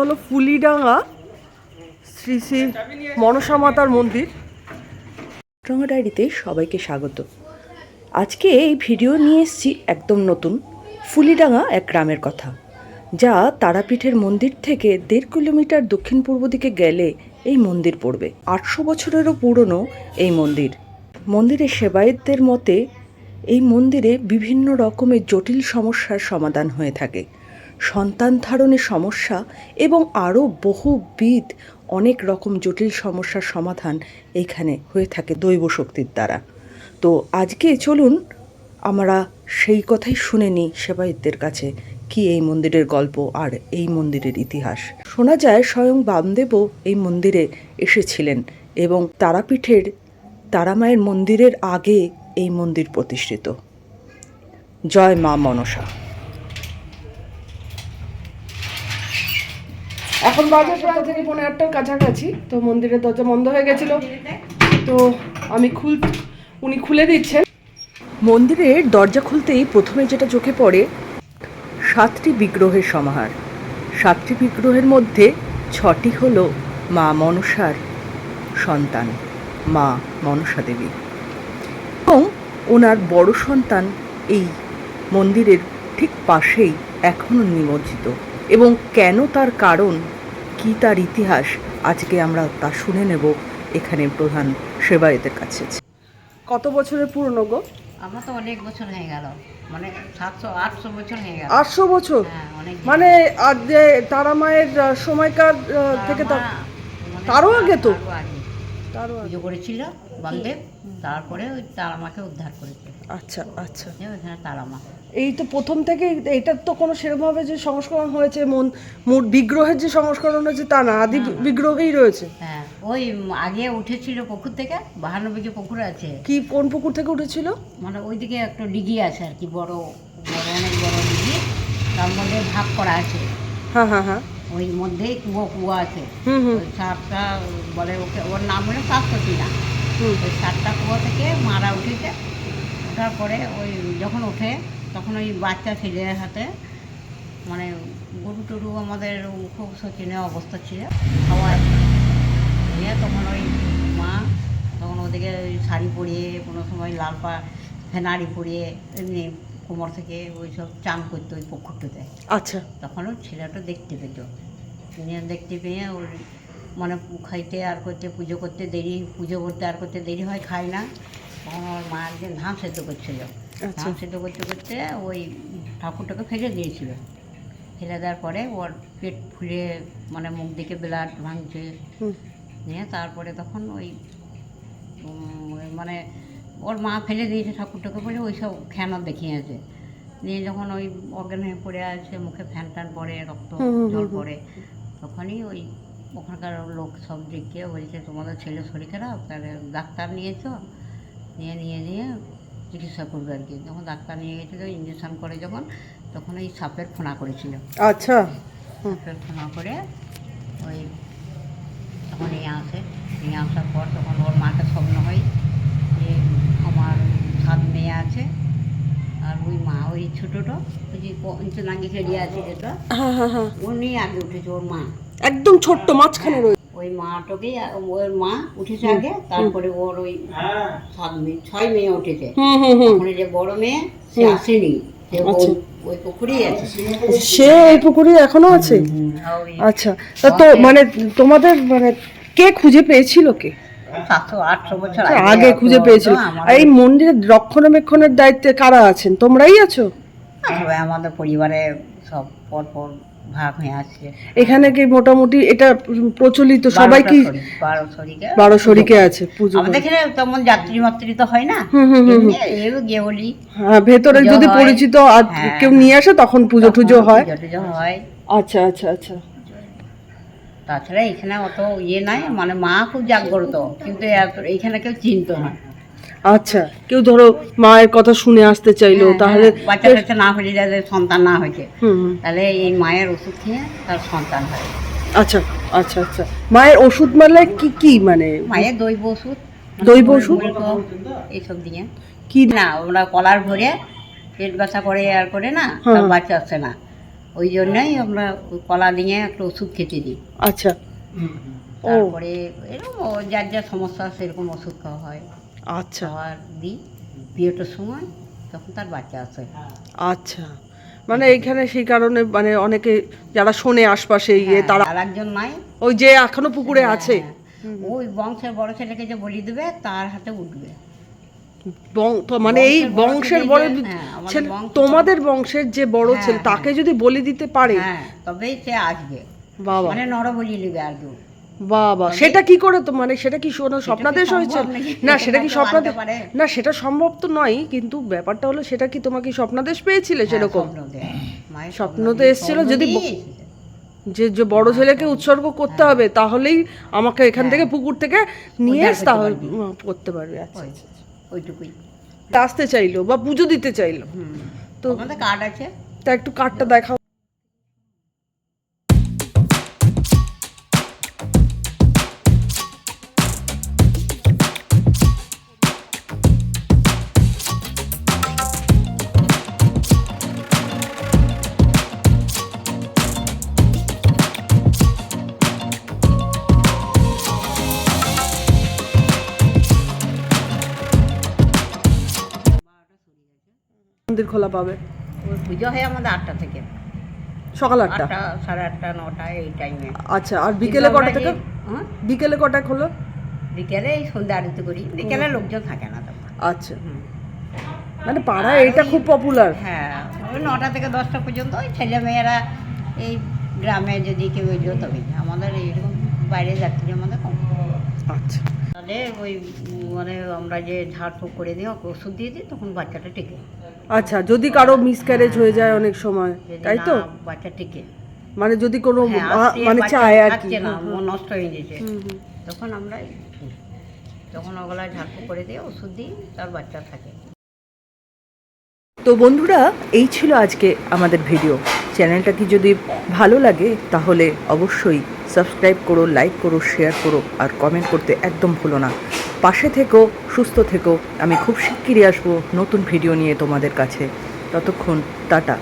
হলো ফুলিডাঙ্গা, শ্রী শ্রী মনসা মাতার মন্দির। ডায়েরিতে সবাইকে স্বাগত। আজকে এই ভিডিও নিয়ে এসেছি একদম নতুন, ফুলিডাঙ্গা এক গ্রামের কথা, যা তারাপীঠের মন্দির থেকে দেড় কিলোমিটার দক্ষিণ পূর্ব দিকে গেলে এই মন্দির পড়বে। আটশো বছরেরও পুরনো এই মন্দির। মন্দিরের সেবায়েতদের মতে, এই মন্দিরে বিভিন্ন রকমের জটিল সমস্যার সমাধান হয়ে থাকে। সন্তান ধারণের সমস্যা এবং আরও বহুবিধ অনেক রকম জটিল সমস্যার সমাধান এখানে হয়ে থাকে দৈব শক্তির দ্বারা। তো আজকে চলুন আমরা সেই কথাই শুনে নিই সেবায়তদের কাছে কি এই মন্দিরের গল্প আর এই মন্দিরের ইতিহাস। শোনা যায় স্বয়ং বামদেবও এই মন্দিরে এসেছিলেন এবং তারাপীঠের তারামায়ের মন্দিরের আগে এই মন্দির প্রতিষ্ঠিত। জয় মা মনসা। এখন বাজে প্রায় থেকে পনেরো আটটার কাছাকাছি, তো মন্দিরের দরজা বন্ধ হয়ে গেছিল। তো আমি খুল, উনি খুলে দিচ্ছেন। মন্দিরের দরজা খুলতেই প্রথমে যেটা চোখে পড়ে, সাতটি বিগ্রহের সমাহার। সাতটি বিগ্রহের মধ্যে ছটি হল মা মনসার সন্তান, মা মনসা দেবী। এবং ওনার বড় সন্তান এই মন্দিরের ঠিক পাশেই এখনও নিমজ্জিত। এবং কেন তার কারণ? কি তার ইতিহাস? আজকে আমরা তা শুনে নেব এখানে প্রধান সেবায়তের কাছে। কত বছরের পুরনো গো? আমার তো অনেক বছর হয়ে গেল। মানে সাতশো আটশো বছর হয়ে গেল। আটশো বছর? হ্যাঁ অনেক মানে আজ যে তারা মায়ের সময়কার থেকে মানে তারও আগে তো? তারও আগে। পুজো করেছিল বামদেব তারপরে ওই তারামাকে উদ্ধার করেছে। আচ্ছা আচ্ছা। ওইখানে তারামা এই তো প্রথম থেকে এটার তো কোনো সেরকমভাবে যে সংস্করণ হয়েছে মন মূল বিগ্রহের যে সংস্করণ হয়েছে তা না আদি বিগ্রহেই রয়েছে। হ্যাঁ ওই আগে উঠেছিল পুকুর থেকে বাহান্ন বিঘে পুকুর আছে। কি কোন পুকুর থেকে উঠেছিল? মানে ওইদিকে একটা ডিগি আছে আর কি বড় বড় অনেক বড় ডিগি তার মধ্যে ভাগ করা আছে। হ্যাঁ হ্যাঁ হ্যাঁ। ওই মধ্যেই কুয়ো কুয়ো আছে। হুম হুম। সাতটা বলে ওকে ওর নাম হলো শাশ্বতী না হুম। ওই সাতটা কুয়ো থেকে মারা উঠেছে ওঠার পরে ওই যখন ওঠে তখন ওই বাচ্চা ছেলের হাতে মানে গরু টরু আমাদের খুব শোচনীয় অবস্থা ছিল খাওয়ায় দিয়ে তখন ওই মা তখন ওদিকে ওই শাড়ি পরিয়ে কোনো সময় লাল পা ফেনারি পরিয়ে এমনি কোমর থেকে ওই সব চান করতো ওই পুকুরটাতে আচ্ছা। তখন ওর ছেলেটা দেখতে পেত। নিয়ে দেখতে পেয়ে ওর মানে খাইতে আর করতে পুজো করতে দেরি পুজো করতে আর করতে দেরি হয় খায় না। তখন ওর মা একদিন ধান সেদ্ধ করছিল। আচ্ছা। সেদ্ধ করতে করতে ওই ঠাকুরটাকে ফেলে দিয়েছিল। ফেলে দেওয়ার পরে ওর পেট ফুলে মানে মুখ দিকে ব্লাড ভাঙছে। নিয়ে তারপরে তখন ওই মানে ওর মা ফেলে দিয়েছে ঠাকুরটাকে বলে ওই সব খেয়ানত দেখিয়েছে নিয়ে যখন ওই অজ্ঞান হয়ে পড়ে আছে মুখে ফ্যান ট্যান পড়ে রক্ত জল। পড়ে তখনই ওই ওখানকার লোক সব দিকে বলছে তোমাদের ছেলে শরীর খারাপ? তাহলে ডাক্তার নিয়েছো নিয়ে নিয়ে নিয়ে চিকিৎসা করবে আর কি। যখন ডাক্তার নিয়ে গেছিল ইঞ্জেকশন করে যখন তখন ওই সাপের ফোনা করেছিল। আচ্ছা। সাপের ফোনা করে ওই তখন নিয়ে আসে। নিয়ে আসার পর তখন ওর মাকে স্বপ্ন হয় যে আমার সাত মেয়ে আছে আর ওই মা ওই ছোটোটা ওই যে পঞ্চ নাঙ্গি খেলিয়ে আছে যেটা হ্যাঁ হ্যাঁ হ্যাঁ। নিয়ে আগে উঠেছে ওর মা। একদম ছোট্ট মাঝখানে রয়েছে। ওই মাটাকেই ওর মা উঠেছে আগে তারপরে ওর ওই সাত মেয়ে ছয় মেয়ে উঠেছে। হুম হুম হুম। ওখানে যে বড় মেয়ে সে আসেনি। সে ওই- আচ্ছা। এই পুকুরে এখনও আছে? আচ্ছা। তা তো মানে তোমাদের মানে কে খুঁজে পেয়েছিল কে? সাতশো বছর আগে খুঁজে পেয়েছিল। আর এই মন্দিরের রক্ষণাবেক্ষণের দায়িত্বে কারা আছেন? তোমরাই আছো? আমাদের পরিবারে সব পর পর ভাগ হয়ে এখানে কি মোটামুটি এটা প্রচলিত সবাই কি বারো বারো শরিকে আছে পুজো আমাদের এখানে তেমন যাত্রী মাত্রী তো হয় না। গিয়ে বলি হ্যাঁ ভেতরে যদি পরিচিত আর হ্যাঁ। কেউ নিয়ে আসে তখন পুজো টুজো হয়। হয়। আচ্ছা আচ্ছা আচ্ছা। তাছাড়া এখানে অত ইয়ে নাই মানে মা খুব জাগ্রত কিন্তু এইখানে কেউ চিনতো না। আচ্ছা কেউ ধরো মায়ের কথা শুনে আসতে চাইলো হ্যাঁ, তাহলে হ্যাঁ, বাচ্চা কাচ্চা না হলে যাদের সন্তান না হয়েছে। তাহলে এই মায়ের ওষুধ খেয়ে তার সন্তান হয়। আচ্ছা আচ্ছা আচ্ছা। মায়ের ওষুধ মানে কি কি মানে? মায়ের দৈব ওষুধ। দৈব ওষুধ? এইসব দিয়ে। কি না ওরা কলার ভরে পেট ব্যথা করে আর করে না হ্যাঁ। বাচ্চা আসছে না। ওই জন্যই আমরা কলা দিয়ে একটা ওষুধ খেতে দিই। আচ্ছা। তারপরে এরকম যার যা সমস্যা সেরকম ওষুধ খাওয়া হয়। আচ্ছা। খাওয়ার দিই। পিরিয়ডের সময় তখন তার বাচ্চা আসে। আচ্ছা। মানে এইখানে সেই কারণে মানে অনেকে যারা শোনে আশপাশে ইয়ে তারা আর একজন নাই। ওই যে এখনও পুকুরে আছে। হ্যাঁ, ওই বংশের বড় ছেলেকে যে বলি দেবে তার হাতে উঠবে। মানে এই বংশের বড় ছেলে হ্যাঁ, তোমাদের বংশের যে বড় হ্যাঁ, ছেলে হ্যাঁ। তাকে যদি বলি দিতে পারে। হ্যাঁ তবেই সে আসবে। বাবা। মানে নর বলি নেবে আর কেউ বাবা সেটা কি করে তো মানে সেটা কি শোনো স্বপ্নাদেশ হয়েছে না সেটা কি স্বপ্নাদেশ না সেটা সম্ভব তো নয় কিন্তু ব্যাপারটা হলো সেটা কি তোমাকে স্বপ্নাদেশ পেয়েছিলে হ্যাঁ, সেরকম? স্বপ্ন তো এসেছিল, যদি। যে যে বড় ছেলেকে উৎসর্গ করতে হবে তাহলেই আমাকে এখান থেকে পুকুর থেকে নিয়ে এস তাহলে করতে পারবে আচ্ছা। ওইটুকুই। আসতে চাইলো বা পুজো দিতে চাইলো। তো কার্ড আছে? তা একটু কার্ডটা দেখাও। মন্দির খোলা পাবে? পুজো হয় আমাদের আটটা থেকে। সকাল আটটা? সাড়ে আটটা নটা এই টাইমে আচ্ছা আর বিকেলে কটা থেকে? হ্যাঁ? বিকেলে কটা খোলো? বিকেলে এই সন্ধ্যা আরতি করি। বিকেলে লোকজন থাকে না তখন আচ্ছা। মানে পাড়ায় এটা খুব পপুলার হ্যাঁ ওই নটা থেকে দশটা পর্যন্ত ওই ছেলে মেয়েরা এই গ্রামে যদি কেউ এলো তবে আমাদের এইরকম বাইরে যাত্রী আমাদের কম। আচ্ছা। তাহলে ওই মানে আমরা যে ঝাড়ফুঁক করে দিই ওষুধ দিয়ে দিই তখন বাচ্চাটা টিকে। আচ্ছা যদি কারও মিসক্যারেজ হয়ে যায় অনেক সময় তাই তো? না বাচ্চা টিকে। মানে যদি কোনো হ্যাঁ, মানে চায় আর কি। নষ্ট হয়ে গেছে। তখন আমরা তখন ওগুলা ঝাড়ফুঁক করে দিয়ে ওষুধ দিই তার বাচ্চা থাকে। তো বন্ধুরা এই ছিল আজকে আমাদের ভিডিও চ্যানেলটা কি যদি ভালো লাগে তাহলে অবশ্যই সাবস্ক্রাইব করো লাইক করো শেয়ার করো আর কমেন্ট করতে একদম ভুলো না। পাশে থেকো, সুস্থ থেকো। আমি খুব শিগগিরই আসব নতুন ভিডিও নিয়ে তোমাদের কাছে। ততক্ষণ, টাটা।